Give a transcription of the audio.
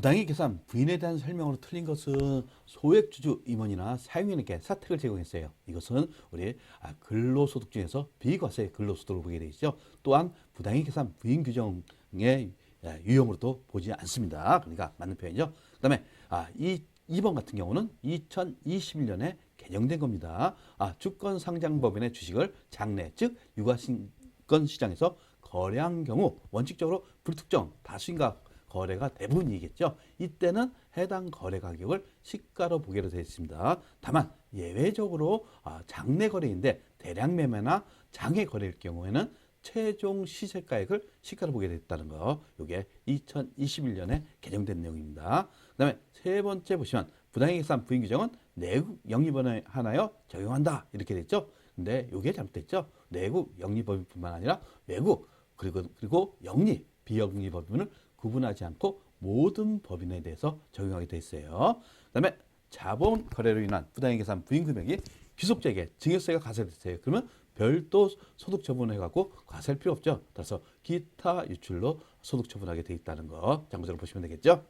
부당의 계산 부인에 대한 설명으로 틀린 것은 소액주주 임원이나 사용인에게 사택을 제공했어요. 이것은 우리 아, 근로소득 중에서 비과세 근로소득을 보게 되어 있죠. 또한 부당의 계산 부인 규정의 예, 유형으로도 보지 않습니다. 그러니까 맞는 표현이죠. 그 다음에 아, 이 2번 같은 경우는 2021년에 개정된 겁니다. 아, 주권 상장법인의 주식을 장래 즉 유가증권 시장에서 거래한 경우 원칙적으로 불특정 다수인가 거래가 대부분이겠죠. 이때는 해당 거래 가격을 시가로 보기로 되어 있습니다. 다만 예외적으로 아, 장내 거래인데 대량 매매나 장외 거래일 경우에는 최종 시세가액을 시가로 보게 됐다는 거. 이게 2021년에 개정된 내용입니다. 그다음에 세 번째 보시면 부당의 계산 부인 규정은 내국 영리법에 하나여 적용한다 이렇게 됐죠. 근데 이게 잘못됐죠. 내국 영리법인뿐만 아니라 외국 그리고 그리고 영리 비영리 법인을 구분하지 않고 모든 법인에 대해서 적용하게 돼 있어요. 그다음에 자본 거래로 인한 부당의 계산 부인 금액이 귀속자에게 증여세가 가세됐어요. 그러면 별도 소득 처분을 해갖고 과세할 필요 없죠. 따라서 기타 유출로 소득 처분하게 돼 있다는 거 참고적으로 보시면 되겠죠.